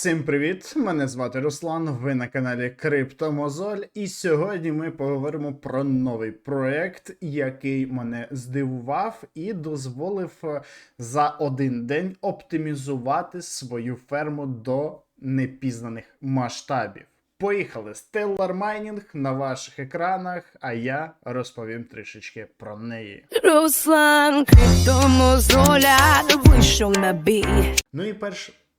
Всім привіт! Мене звати Руслан. Ви на каналі Криптомозоль. І сьогодні ми поговоримо про новий проект, який мене здивував і дозволив е, за один день оптимізувати свою ферму до непізнаних масштабів. Поїхали! Stellar Mining на ваших екранах, а я розповім трішечки про неї. Руслан Криптомозоля вийшов на бій. Ну і перш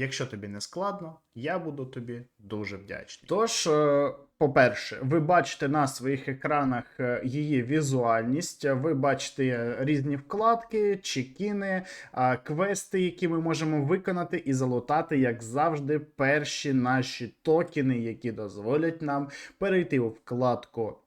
Якщо тобі не складно, я буду тобі дуже вдячний. Тож, е, по-перше, ви бачите на своїх екранах е, її візуальність, ви бачите е, різні вкладки, чекіни, квести, які ми можемо виконати і залутати, як завжди, перші наші токени, які дозволять нам перейти у вкладку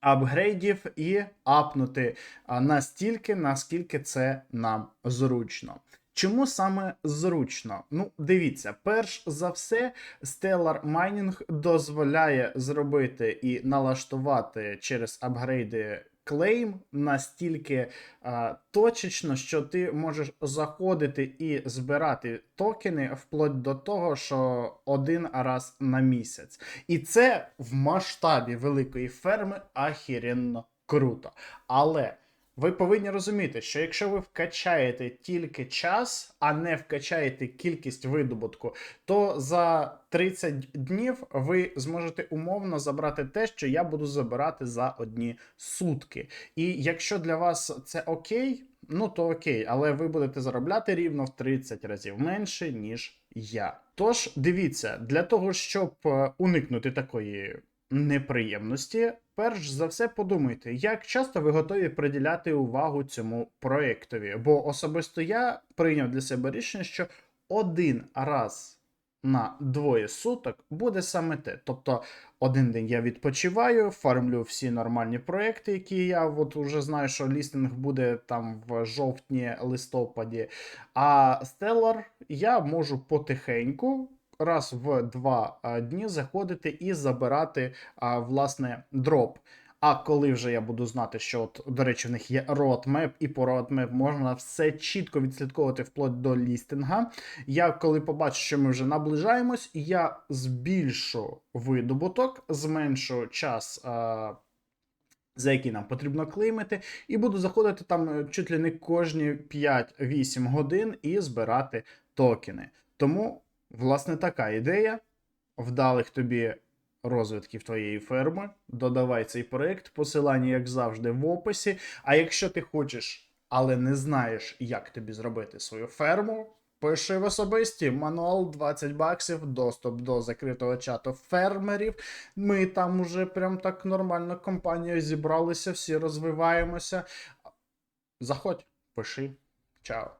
апгрейдів і апнути настільки, наскільки це нам зручно. Чому саме зручно? Ну, дивіться, перш за все, Stellar Mining дозволяє зробити і налаштувати через апгрейди клейм настільки а, точечно, що ти можеш заходити і збирати токени вплоть до того, що один раз на місяць. І це в масштабі великої ферми ахіренно круто. Але ви повинні розуміти, що якщо ви вкачаєте тільки час, а не вкачаєте кількість видобутку, то за 30 днів ви зможете умовно забрати те, що я буду забирати за одні сутки. І якщо для вас це окей, ну то окей, але ви будете заробляти рівно в 30 разів менше, ніж я. Тож дивіться, для того, щоб е, уникнути такої неприємності, перш за все подумайте, як часто ви готові приділяти увагу цьому проєктові. Бо особисто я прийняв для себе рішення, що один раз на двоє суток буде саме те. Тобто один день я відпочиваю, фармлю всі нормальні проекти, які я от уже знаю, що лістинг буде там в жовтні-листопаді. А Stellar я можу потихеньку. Раз в два дні заходити і забирати власне дроп. А коли вже я буду знати, що от, до речі, в них є roadmap, і по roadmap можна все чітко відслідковувати вплоть до лістинга. Я коли побачу, що ми вже наближаємось, я збільшу видобуток, зменшу час. А, за які нам потрібно клеймити, і буду заходити там е, чуть ли не кожні 5-8 годин і збирати токени. Тому, власне, така ідея вдалих тобі розвитків твоєї ферми. Додавай цей проект, посилання, як завжди, в описі. А якщо ти хочеш, але не знаєш, як тобі зробити свою ферму. Пиши в особисті мануал 20 баксів, доступ до закритого чату фермерів. Ми там уже прям так нормально компанією зібралися, всі розвиваємося. Заходь, пиши. Чао.